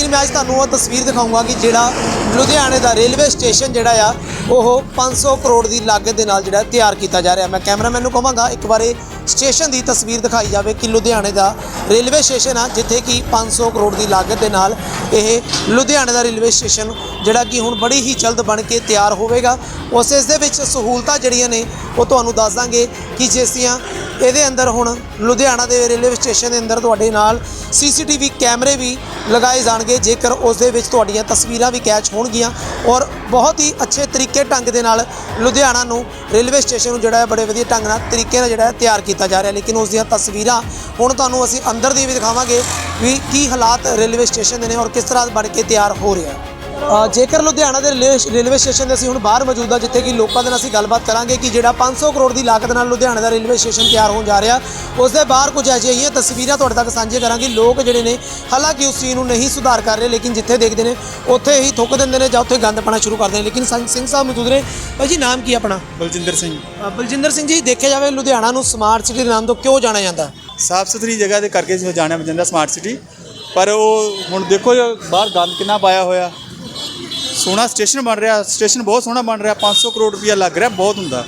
ਲੇਕਿਨ ਮੈਂ ਅੱਜ ਤੁਹਾਨੂੰ ਉਹ ਤਸਵੀਰ ਦਿਖਾਊਂਗਾ ਕਿ ਜਿਹੜਾ ਲੁਧਿਆਣੇ ਦਾ ਰੇਲਵੇ ਸਟੇਸ਼ਨ ਜਿਹੜਾ ਆ, ਉਹ 500 ਕਰੋੜ ਦੀ ਲਾਗਤ ਦੇ ਨਾਲ ਜਿਹੜਾ ਤਿਆਰ ਕੀਤਾ ਜਾ ਰਿਹਾ। ਮੈਂ ਕੈਮਰਾਮੈਨ ਨੂੰ ਕਹਾਂਗਾ, ਇੱਕ ਵਾਰੇ ਸਟੇਸ਼ਨ ਦੀ ਤਸਵੀਰ ਦਿਖਾਈ ਜਾਵੇ ਕਿ ਲੁਧਿਆਣੇ ਦਾ ਰੇਲਵੇ ਸਟੇਸ਼ਨ ਆ, ਜਿੱਥੇ ਕਿ 500 ਕਰੋੜ ਦੀ ਲਾਗਤ ਦੇ ਨਾਲ ਇਹ ਲੁਧਿਆਣੇ ਦਾ ਰੇਲਵੇ ਸਟੇਸ਼ਨ ਜਿਹੜਾ ਕਿ ਹੁਣ ਬੜੀ ਹੀ ਜਲਦ ਬਣ ਕੇ ਤਿਆਰ ਹੋਵੇਗਾ। ਉਸ ਇਸ ਦੇ ਵਿੱਚ ਸਹੂਲਤਾਂ ਜਿਹੜੀਆਂ ਨੇ, ਉਹ ਤੁਹਾਨੂੰ ਦੱਸ ਦਾਂਗੇ ਕਿ ਜਿਸ ਦੀਆਂ ਇਹਦੇ ਅੰਦਰ ਹੁਣ ਲੁਧਿਆਣਾ ਦੇ ਰੇਲਵੇ ਸਟੇਸ਼ਨ ਦੇ ਅੰਦਰ ਤੁਹਾਡੇ ਨਾਲ ਸੀਸੀਟੀਵੀ ਕੈਮਰੇ ਵੀ ਲਗਾਏ ਜਾਣਗੇ। ਜੇਕਰ ਉਸ ਦੇ ਵਿੱਚ ਤੁਹਾਡੀਆਂ ਤਸਵੀਰਾਂ ਵੀ ਕੈਚ ਹੋਣਗੀਆਂ ਔਰ ਬਹੁਤ ਹੀ ਅੱਛੇ ਤਰੀਕੇ ਢੰਗ ਦੇ ਨਾਲ ਲੁਧਿਆਣਾ ਨੂੰ ਰੇਲਵੇ ਸਟੇਸ਼ਨ ਨੂੰ ਜਿਹੜਾ ਹੈ ਬੜੇ ਵਧੀਆ ਢੰਗ ਨਾਲ ਤਰੀਕੇ ਨਾਲ ਜਿਹੜਾ ਹੈ ਤਿਆਰ ਕੀਤਾ ਜਾ ਰਿਹਾ। ਲੇਕਿਨ ਉਸ ਦੀਆਂ ਤਸਵੀਰਾਂ ਹੁਣ ਤੁਹਾਨੂੰ ਅਸੀਂ ਅੰਦਰ ਦੀ ਵੀ ਦਿਖਾਵਾਂਗੇ ਵੀ ਕੀ ਹਾਲਾਤ ਰੇਲਵੇ ਸਟੇਸ਼ਨ ਦੇ ਨੇ ਔਰ ਕਿਸ ਤਰ੍ਹਾਂ ਬਣ ਕੇ ਤਿਆਰ ਹੋ ਰਿਹਾ ਹੈ। ਜੇਕਰ ਲੁਧਿਆਣਾ ਦੇ ਰੇਲਵੇ ਸਟੇਸ਼ਨ ਦੇ ਅਸੀਂ ਹੁਣ ਬਾਹਰ ਮੌਜੂਦ ਹਾਂ ਜਿੱਥੇ ਕਿ ਲੋਕਾਂ ਦੇ ਨਾਲ ਅਸੀਂ ਗੱਲਬਾਤ ਕਰਾਂਗੇ ਕਿ ਜਿਹੜਾ 500 ਕਰੋੜ ਦੀ ਲਾਗਤ ਨਾਲ ਲੁਧਿਆਣਾ ਦਾ ਰੇਲਵੇ ਸਟੇਸ਼ਨ ਤਿਆਰ ਹੋਣ ਜਾ ਰਿਹਾ ਉਸ ਦੇ ਬਾਹਰ ਕੁਝ ਅਜਿਹੀਆਂ ਤਸਵੀਰਾਂ ਤੁਹਾਡੇ ਤੱਕ ਸਾਂਝੇ ਕਰਾਂਗੇ। ਲੋਕ ਜਿਹੜੇ ਨੇ ਹਾਲਾਂਕਿ ਉਸ ਚੀਜ਼ ਨੂੰ ਨਹੀਂ ਸੁਧਾਰ ਕਰ ਰਹੇ ਲੇਕਿਨ ਜਿੱਥੇ ਦੇਖਦੇ ਨੇ ਉੱਥੇ ਹੀ ਥੁੱਕ ਦਿੰਦੇ ਨੇ ਜਾਂ ਉੱਥੇ ਗੰਦ ਪਾਣਾ ਸ਼ੁਰੂ ਕਰਦੇ ਨੇ। ਲੇਕਿਨ ਸਿੰਘ ਸਾਹਿਬ ਮੌਜੂਦ ਨੇ। ਭਾਈ ਜੀ ਨਾਮ ਕੀ ਆਪਣਾ? ਬਲਜਿੰਦਰ ਸਿੰਘ। ਬਲਜਿੰਦਰ ਸਿੰਘ ਜੀ ਦੇਖਿਆ ਜਾਵੇ ਲੁਧਿਆਣਾ ਨੂੰ ਸਮਾਰਟ ਸਿਟੀ ਦੇ ਨਾਮ ਤੋਂ ਕਿਉਂ ਜਾਣਿਆ ਜਾਂਦਾ? ਸਾਫ਼ ਸੁਥਰੀ ਜਗ੍ਹਾ ਦੇ ਕਰਕੇ ਜੋ ਜਾਣਿਆ ਜਾਂਦਾ ਸਮਾਰਟ ਸਿਟੀ ਪਰ ਉਹ ਹੁਣ ਦੇਖੋ ਬਾਹਰ ਗੰਦ ਕਿੰਨਾ ਪਾਇਆ ਹੋਇਆ। ਸੋਹਣਾ ਸਟੇਸ਼ਨ ਬਣ ਰਿਹਾ ਸਟੇਸ਼ਨ ਬਹੁਤ ਸੋਹਣਾ ਬਣ ਰਿਹਾ 500 ਕਰੋੜ ਰੁਪਇਆ ਲੱਗ ਰਿਹਾ ਬਹੁਤ ਹੁੰਦਾ।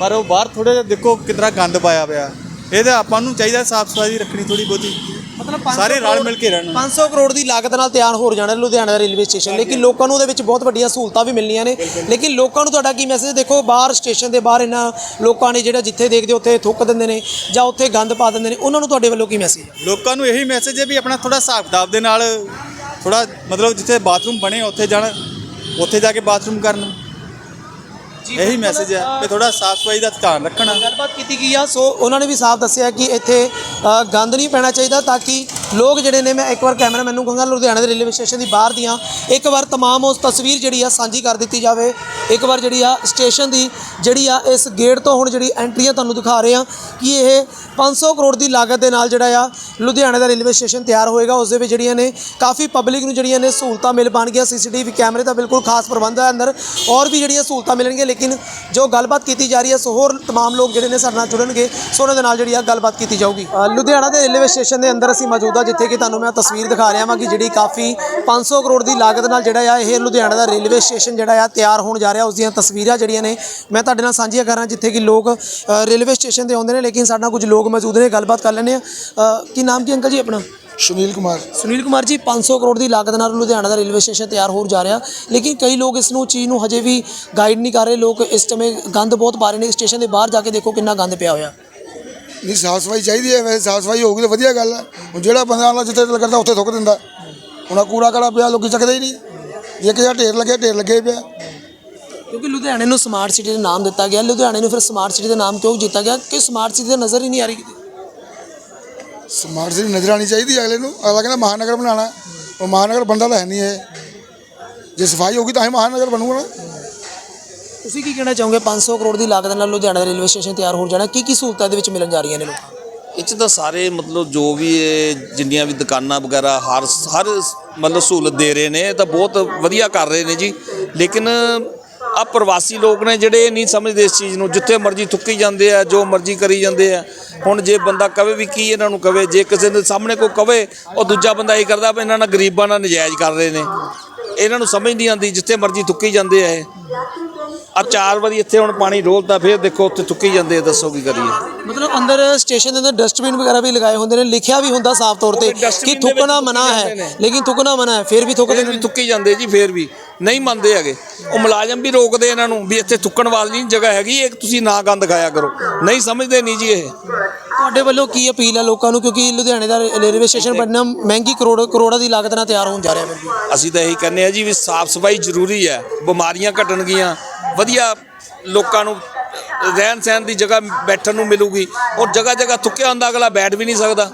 ਪਰ ਉਹ ਬਾਹਰ ਥੋੜਾ ਜਿਹਾ ਦੇਖੋ ਕਿਤਨਾ ਗੰਦ ਪਾਇਆ ਪਿਆ। ਇਹਦੇ ਆਪਾਂ ਨੂੰ ਚਾਹੀਦਾ ਸਾਫ਼ ਸਫ਼ਾਈ ਰੱਖਣੀ ਥੋੜੀ ਬਹੁਤੀ। ਮਤਲਬ ਸਾਰੇ ਰਲ ਮਿਲ ਕੇ ਰਹਿਣ। 500 ਕਰੋੜ ਦੀ ਲਾਗਤ ਨਾਲ ਤਿਆਰ ਹੋ ਜਾਣਾ ਲੁਧਿਆਣਾ ਦਾ ਰੇਲਵੇ ਸਟੇਸ਼ਨ। ਲੇਕਿਨ ਲੋਕਾਂ ਨੂੰ ਉਹਦੇ ਵਿੱਚ ਬਹੁਤ ਵੱਡੀਆਂ ਸਹੂਲਤਾਂ ਵੀ ਮਿਲਣੀਆਂ ਨੇ। ਲੇਕਿਨ ਲੋਕਾਂ ਨੂੰ ਤੁਹਾਡਾ ਕੀ ਮੈਸੇਜ ਦੇਖੋ ਬਾਹਰ ਸਟੇਸ਼ਨ ਦੇ ਬਾਹਰ ਇਹਨਾਂ ਲੋਕਾਂ ਨੇ ਜਿਹੜਾ ਜਿੱਥੇ ਦੇਖਦੇ ਉੱਥੇ ਥੁੱਕ ਦਿੰਦੇ ਨੇ ਜਾਂ ਉੱਥੇ ਗੰਦ ਪਾ ਦਿੰਦੇ ਨੇ ਉਹਨਾਂ ਨੂੰ ਤੁਹਾਡੇ ਵੱਲੋਂ ਕੀ ਮੈਸੇਜ ਲੋਕਾਂ ਨੂੰ ਇਹੀ ਮੈਸੇਜ ਹੈ ਵੀ ਆਪਣਾ ਥੋੜਾ ਹਿਸਾਬ ਕਿਤਾਬ ਦੇ ਨਾਲ ਥੋੜਾ ਮਤਲਬ ਜਿੱਥੇ ਬਾਥਰੂਮ ਬਣੇ ਉੱਥੇ ਜਾਣ ਉੱਥੇ ਜਾ ਕੇ ਬਾਥਰੂਮ ਕਰਨ। ਇਹੀ ਮੈਸੇਜ ਹੈ ਵੀ ਥੋੜਾ ਸਾਫ਼ ਸਫ਼ਾਈ ਦਾ ਧਿਆਨ ਰੱਖਣਾ। ਗੱਲਬਾਤ ਕੀਤੀ ਗਈ ਆ ਸੋ ਉਹਨਾਂ ਨੇ ਵੀ ਸਾਫ਼ ਦੱਸਿਆ ਕਿ ਇੱਥੇ ਅ, ਗੰਦ ਨਹੀਂ ਪੈਣਾ ਚਾਹੀਦਾ ਤਾਂ ਕਿ ਲੋਕ ਜਿਹੜੇ ਨੇ ਮੈਂ ਇੱਕ ਵਾਰ ਕੈਮਰਾ ਮੈਨੂੰ ਕਹਾਂਗਾ ਲੁਧਿਆਣਾ ਦੇ ਰੇਲਵੇ ਸਟੇਸ਼ਨ ਦੀ ਬਾਹਰ ਦੀਆਂ ਇੱਕ ਵਾਰ ਤਮਾਮ ਉਸ ਤਸਵੀਰ ਜਿਹੜੀ ਆ ਸਾਂਝੀ ਕਰ ਦਿੱਤੀ ਜਾਵੇ ਇੱਕ ਵਾਰ ਜਿਹੜੀ ਆ ਸਟੇਸ਼ਨ ਦੀ ਜਿਹੜੀ ਆ ਇਸ ਗੇਟ ਤੋਂ ਹੁਣ ਜਿਹੜੀ ਐਂਟਰੀਆਂ ਤੁਹਾਨੂੰ ਦਿਖਾ ਰਹੇ ਆ ਕਿ ਇਹ 500 ਕਰੋੜ ਦੀ ਲਾਗਤ ਦੇ ਨਾਲ ਜਿਹੜਾ ਆ ਲੁਧਿਆਣਾ ਦਾ ਰੇਲਵੇ ਸਟੇਸ਼ਨ ਤਿਆਰ ਹੋਏਗਾ ਉਸ ਦੇ ਵਿੱਚ ਜਿਹੜੀਆਂ ਨੇ ਕਾਫੀ ਪਬਲਿਕ ਨੂੰ ਜਿਹੜੀਆਂ ਨੇ ਸਹੂਲਤਾਂ ਮਿਲ ਪਾਣਗੀਆਂ ਸੀਸੀਟੀਵੀ ਕੈਮਰੇ ਦਾ ਬਿਲਕੁਲ ਖਾਸ ਪ੍ਰਬੰਧ ਹੈ ਅੰਦਰ ਔਰ ਵੀ ਜਿਹੜੀਆਂ ਸਹੂਲਤਾਂ ਮਿਲਣਗੀਆਂ ਲੇਕਿਨ ਜੋ ਗੱਲਬਾਤ ਕੀਤੀ ਜਾ ਰਹੀ ਹੈ ਸੋ ਹੋਰ तमाम ਲੋਕ ਜਿਹੜੇ ਨੇ ਸਾਡੇ ਨਾਲ ਜੁੜਨਗੇ ਸੋ ਉਹਨਾਂ ਦੇ ਨਾਲ ਜਿਹੜੀ ਆ ਗੱਲਬਾਤ ਕੀਤੀ ਜਾਊਗੀ ਅ, ਲੁਧਿਆਣਾ ਦੇ ਰੇਲਵੇ ਸਟੇਸ਼ਨ ਦੇ ਅੰਦਰ ਅਸੀਂ ਮੌਜੂਦ ਹਾਂ ਜਿੱਥੇ ਕਿ ਤੁਹਾਨੂੰ ਮੈਂ ਤਸਵੀਰ ਦਿਖਾ ਰਿਹਾ ਹਾਂ ਕਿ ਜਿਹੜੀ ਕਾਫੀ 500 ਕਰੋੜ ਦੀ ਲਾਗਤ ਨਾਲ ਜਿਹੜਾ ਆ ਇਹ ਲੁਧਿਆਣਾ ਦਾ ਰੇਲਵੇ ਸਟੇਸ਼ਨ ਜਿਹੜਾ ਆ ਤਿਆਰ ਹੋਣ ਜਾ ਰਿਹਾ ਉਸ ਦੀਆਂ ਤਸਵੀਰਾਂ ਜਿਹੜੀਆਂ ਨੇ ਮੈਂ ਤੁਹਾਡੇ ਨਾਲ ਸਾਂਝੀਆਂ ਕਰ ਰਿਹਾ ਜਿੱਥੇ ਕਿ ਲੋਕ ਰੇਲਵੇ ਸਟੇਸ਼ਨ ਤੇ ਆਉਂਦੇ ਨੇ ਲੇਕਿਨ ਸਾਡੇ ਨਾਲ ਕੁਝ ਲੋਕ ਮੌਜੂਦ ਨੇ ਗੱਲਬਾਤ ਕਰ ਲੈਂਦੇ ਆ ਕੀ ਨਾਮ ਕੀ ਅੰਕਲ ਜੀ ਆਪਣਾ? ਸੁਨੀਲ ਕੁਮਾਰ। ਸੁਨੀਲ ਕੁਮਾਰ ਜੀ 500 ਕਰੋੜ ਦੀ ਲਾਗਤ ਨਾਲ ਲੁਧਿਆਣਾ ਦਾ ਰੇਲਵੇ ਸਟੇਸ਼ਨ ਤਿਆਰ ਹੋ ਜਾ ਰਿਹਾ ਲੇਕਿਨ ਕਈ ਲੋਕ ਇਸ ਨੂੰ ਚੀਜ਼ ਨੂੰ ਹਜੇ ਵੀ ਗਾਈਡ ਨਹੀਂ ਕਰ ਰਹੇ ਲੋਕ ਇਸ ਸਮੇਂ ਗੰਦ ਬਹੁਤ ਪਾ ਰਹੇ ਨੇ ਸਟੇਸ਼ਨ ਦੇ ਬਾਹਰ ਜਾ ਕੇ ਦੇਖੋ ਕਿੰਨਾ ਗੰਦ ਪਿਆ ਹੋਇਆ। ਨਹੀਂ ਸਾਫ਼ ਸਫ਼ਾਈ ਚਾਹੀਦੀ ਹੈ ਵੈਸੇ ਸਾਫ਼ ਸਫ਼ਾਈ ਹੋਊਗੀ ਤਾਂ ਵਧੀਆ ਗੱਲ ਹੈ। ਹੁਣ ਜਿਹੜਾ ਬੰਦਾ ਆਉਂਦਾ ਜਿੱਥੇ ਦਿਲ ਕਰਦਾ ਉੱਥੇ ਥੁੱਕ ਦਿੰਦਾ। ਹੁਣ ਕੂੜਾ ਕੜਾ ਪਿਆ ਲੋਕੀ ਚੱਕਦੇ ਹੀ ਨਹੀਂ। ਇੱਕ ਜਿਹਾ ਢੇਰ ਲੱਗਿਆ ਢੇਰ ਲੱਗੇ ਪਿਆ। ਕਿਉਂਕਿ ਲੁਧਿਆਣੇ ਨੂੰ ਸਮਾਰਟ ਸਿਟੀ ਦਾ ਨਾਮ ਦਿੱਤਾ ਗਿਆ। ਲੁਧਿਆਣੇ ਨੂੰ ਫਿਰ ਸਮਾਰਟ ਸਿਟੀ ਦਾ ਨਾਮ ਕਿਉਂ ਦਿੱਤਾ ਗਿਆ? ਕਿ ਸਮਾਰਟ ਸਿਟੀ ਦਾ ਨਜ਼ਰ ਹੀ ਨਹੀਂ ਆ ਰਹੀ ਕਿਤੇ। ਸਮਾਰਟ ਸਿਟੀ ਨਜ਼ਰ ਆਣੀ ਚਾਹੀਦੀ ਹੈ ਅਗਲੇ ਨੂੰ। ਅਗਲਾ ਕਹਿੰਦਾ ਮਹਾਨਗਰ ਬਣਾਉਣਾ। ਉਹ ਮਹਾਨਗਰ ਬੰਦਾ ਤਾਂ ਹੈ ਨਹੀਂ ਇਹ। ਜੇ ਸਫ਼ਾਈ ਹੋਊਗੀ ਤਾਂ ਹੀ ਮਹਾਨਗਰ ਬਣੂਗਾ ਨਾ। ਤੁਸੀਂ ਕੀ ਕਹਿਣਾ ਚਾਹੋਗੇ? 500 ਕਰੋੜ ਦੀ ਲਾਗਤ ਨਾਲ ਲੁਧਿਆਣਾ ਦਾ ਰੇਲਵੇ ਸਟੇਸ਼ਨ ਤਿਆਰ ਹੋ ਜਾਣਾ, ਕੀ ਕੀ ਸਹੂਲਤਾਂ ਦੇ ਵਿੱਚ ਮਿਲਣ ਜਾ ਰਹੀਆਂ ਨੇ ਲੋਕਾਂ ਨੂੰ? ਇਹ 'ਚ ਤਾਂ ਸਾਰੇ ਮਤਲਬ ਜੋ ਵੀ ਇਹ ਜਿੰਨੀਆਂ ਵੀ ਦੁਕਾਨਾਂ ਵਗੈਰਾ ਹਰ ਹਰ ਮਤਲਬ ਸਹੂਲਤ ਦੇ ਰਹੇ ਨੇ, ਇਹ ਤਾਂ ਬਹੁਤ ਵਧੀਆ ਕਰ ਰਹੇ ਨੇ ਜੀ। ਲੇਕਿਨ ਆ ਪ੍ਰਵਾਸੀ ਲੋਕ ਨੇ ਜਿਹੜੇ ਨਹੀਂ ਸਮਝਦੇ ਇਸ ਚੀਜ਼ ਨੂੰ, ਜਿੱਥੇ ਮਰਜ਼ੀ ਥੁੱਕੀ ਜਾਂਦੇ ਆ, ਜੋ ਮਰਜ਼ੀ ਕਰੀ ਜਾਂਦੇ ਆ। ਹੁਣ ਜੇ ਬੰਦਾ ਕਵੇ ਵੀ ਕੀ ਇਹਨਾਂ ਨੂੰ ਕਵੇ, ਜੇ ਕਿਸੇ ਦੇ ਸਾਹਮਣੇ ਕੋਈ ਕਵੇ, ਉਹ ਦੂਜਾ ਬੰਦਾ ਇਹ ਕਰਦਾ ਵੀ ਇਹਨਾਂ ਨਾਲ ਗਰੀਬਾਂ ਨਾਲ ਨਜਾਇਜ਼ ਕਰ ਰਹੇ ਨੇ। ਇਹਨਾਂ ਨੂੰ ਸਮਝ ਨਹੀਂ ਆਉਂਦੀ ਜਿੱਥੇ ਮਰਜ਼ੀ ਥੁੱਕੀ ਜਾਂਦੇ ਆ ਇਹ। ਆ ਚਾਰ ਵਾਰੀ ਇੱਥੇ ਹੁਣ ਪਾਣੀ ਡੋਲਦਾ ਫਿਰ ਦੇਖੋ ਉੱਥੇ ਥੁੱਕੀ ਜਾਂਦੇ ਆ ਦੱਸੋ ਕੀ ਕਰੀਏ। ਮਤਲਬ ਅੰਦਰ ਸਟੇਸ਼ਨ ਦੇ ਅੰਦਰ ਡਸਟਬਿਨ ਵਗੈਰਾ ਵੀ ਲਗਾਏ ਹੁੰਦੇ ਨੇ ਲਿਖਿਆ ਵੀ ਹੁੰਦਾ ਸਾਫ਼ ਤੌਰ ਤੇ ਕਿ ਥੁੱਕਣਾ ਥੁੱਕੀ ਮਨਾ ਹੈ ਨੇ। ਲੇਕਿਨ ਥੁੱਕਣਾ ਮਨਾ ਹੈ ਫਿਰ ਵੀ ਥੁੱਕਦੇ ਫੇਰ ਵੀ ਥੁੱਕੀ ਜਾਂਦੇ ਜੀ ਫੇਰ ਵੀ। ਨਹੀਂ ਮੰਨਦੇ ਹੈਗੇ। ਉਹ ਮੁਲਾਜ਼ਮ ਵੀ ਰੋਕਦੇ ਇਹਨਾਂ ਨੂੰ ਵੀ ਇੱਥੇ ਥੁੱਕਣ ਵਾਲੀ ਜਗ੍ਹਾ ਹੈਗੀ ਇਹ ਤੁਸੀਂ ਨਾ ਗੰਦ ਖਾਇਆ ਕਰੋ। ਨਹੀਂ ਸਮਝਦੇ ਨਹੀਂ ਜੀ ਇਹ। ਤੁਹਾਡੇ ਵੱਲੋਂ ਕੀ ਅਪੀਲ ਹੈ ਲੋਕਾਂ ਨੂੰ? ਕਿਉਂਕਿ ਲੁਧਿਆਣੇ ਦਾ ਰੇਲਵੇ ਸਟੇਸ਼ਨ ਬਣਨਾ ਮਹਿੰਗੀ ਕਰੋੜ ਕਰੋੜਾਂ ਦੀ ਲਾਗਤ ਨਾਲ ਤਿਆਰ ਹੋਣ ਜਾ ਰਿਹਾ ਹੈ ਅਸੀਂ ਤਾਂ ਇਹੀ ਕਹਿੰਦੇ ਆ ਜੀ ਵੀ ਸਾਫ਼ ਸਫ਼ਾਈ ਜ਼ਰੂਰੀ ਹੈ। ਬਿਮਾਰੀਆਂ ਘਟਣਗੀਆਂ। ਵਧੀਆ ਲੋਕਾਂ ਨੂੰ ਰਹਿਣ ਸਹਿਣ ਦੀ ਜਗ੍ਹਾ ਬੈਠਣ ਨੂੰ ਮਿਲੂਗੀ। ਔਰ ਜਗ੍ਹਾ ਜਗ੍ਹਾ ਥੁੱਕਿਆ ਹੁੰਦਾ ਅਗਲਾ ਬੈਠ ਵੀ ਨਹੀਂ ਸਕਦਾ।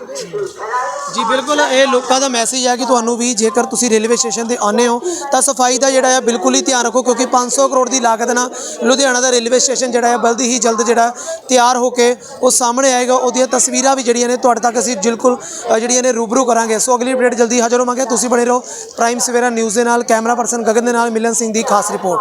ਜੀ ਬਿਲਕੁਲ ਇਹ ਲੋਕਾਂ ਦਾ ਮੈਸੇਜ ਹੈ ਕਿ ਤੁਹਾਨੂੰ ਵੀ ਜੇਕਰ ਤੁਸੀਂ ਰੇਲਵੇ ਸਟੇਸ਼ਨ ਤੇ ਆਉਂਦੇ ਹੋ ਤਾਂ ਸਫ਼ਾਈ ਦਾ ਜਿਹੜਾ ਹੈ ਬਿਲਕੁਲ ਹੀ ਧਿਆਨ ਰੱਖੋ ਕਿਉਂਕਿ 500 ਕਰੋੜ ਦੀ ਲਾਗਤ ਨਾਲ ਲੁਧਿਆਣਾ ਦਾ ਰੇਲਵੇ ਸਟੇਸ਼ਨ ਜਿਹੜਾ ਹੈ ਬਲਦੀ ਹੀ ਜਲਦ ਜਿਹੜਾ ਤਿਆਰ ਹੋ ਕੇ ਉਹ ਸਾਹਮਣੇ ਆਏਗਾ। ਉਹਦੀਆਂ ਤਸਵੀਰਾਂ ਵੀ ਜਿਹੜੀਆਂ ਨੇ ਤੁਹਾਡੇ ਤੱਕ ਅਸੀਂ ਬਿਲਕੁਲ ਅ, ਜਿਹੜੀਆਂ ਨੇ ਰੂਬਰੂ ਕਰਾਂਗੇ। ਸੋ ਅਗਲੀ ਅਪਡੇਟ ਜਲਦੀ ਹਾਜ਼ਰ ਹੋਵਾਂਗੇ। ਤੁਸੀਂ ਬਣੇ ਰਹੋ ਪ੍ਰਾਈਮ ਸਵੇਰਾ ਨਿਊਜ਼ ਦੇ ਨਾਲ ਕੈਮਰਾ ਪਰਸਨ ਗਗਨ ਦੇ ਨਾਲ ਮਿਲਨ ਸਿੰਘ ਦੀ ਖਾਸ ਰਿਪੋਰਟ।